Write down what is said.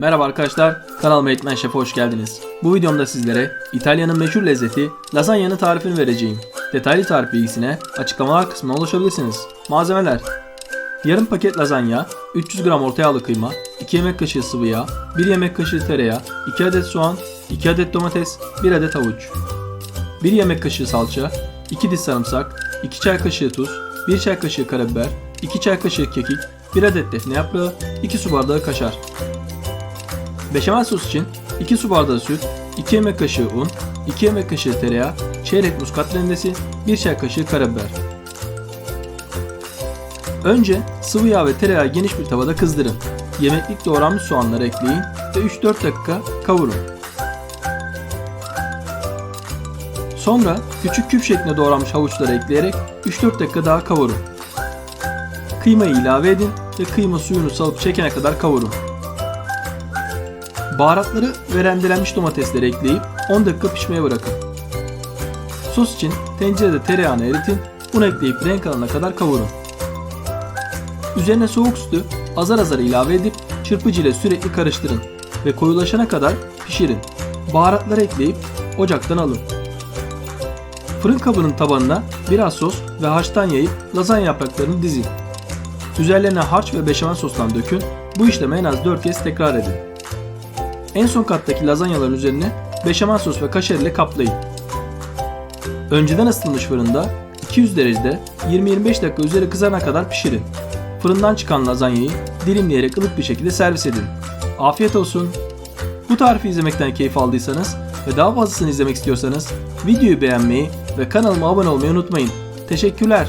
Merhaba arkadaşlar, kanalıma Eğitmen Şef'e hoş geldiniz. Bu videomda sizlere İtalya'nın meşhur lezzeti lazanyanın tarifini vereceğim. Detaylı tarif bilgisine açıklamalar kısmına ulaşabilirsiniz. Malzemeler Yarım paket lazanya, 300 gram orta yağlı kıyma, 2 yemek kaşığı sıvı yağ, 1 yemek kaşığı tereyağı, 2 adet soğan, 2 adet domates, 1 adet havuç. 1 yemek kaşığı salça, 2 diş sarımsak, 2 çay kaşığı tuz, 1 çay kaşığı karabiber, 2 çay kaşığı kekik, 1 adet defne yaprağı, 2 su bardağı kaşar. Beşamel sos için 2 su bardağı süt, 2 yemek kaşığı un, 2 yemek kaşığı tereyağı, çeyrek muskat rendesi, 1 çay kaşığı karabiber. Önce sıvı yağ ve tereyağı geniş bir tavada kızdırın. Yemeklik doğranmış soğanları ekleyin ve 3-4 dakika kavurun. Sonra küçük küp şeklinde doğranmış havuçları ekleyerek 3-4 dakika daha kavurun. Kıymayı ilave edin ve kıyma suyunu salıp çekene kadar kavurun. Baharatları ve rendelenmiş domatesleri ekleyip 10 dakika pişmeye bırakın. Sos için tencerede tereyağını eritin, un ekleyip renk alana kadar kavurun. Üzerine soğuk sütü azar azar ilave edip çırpıcı ile sürekli karıştırın ve koyulaşana kadar pişirin. Baharatları ekleyip ocaktan alın. Fırın kabının tabanına biraz sos ve haştan yayıp lazanya yapraklarını dizin. Üzerlerine harç ve beşamel sostan dökün. Bu işlemi en az 4 kez tekrar edin. En son kattaki lazanyaların üzerine beşamel sos ve kaşar ile kaplayın. Önceden ısıtılmış fırında 200 derecede 20-25 dakika üzeri kızarana kadar pişirin. Fırından çıkan lazanyayı dilimleyerek ılık bir şekilde servis edin. Afiyet olsun. Bu tarifi izlemekten keyif aldıysanız ve daha fazlasını izlemek istiyorsanız videoyu beğenmeyi ve kanalıma abone olmayı unutmayın. Teşekkürler.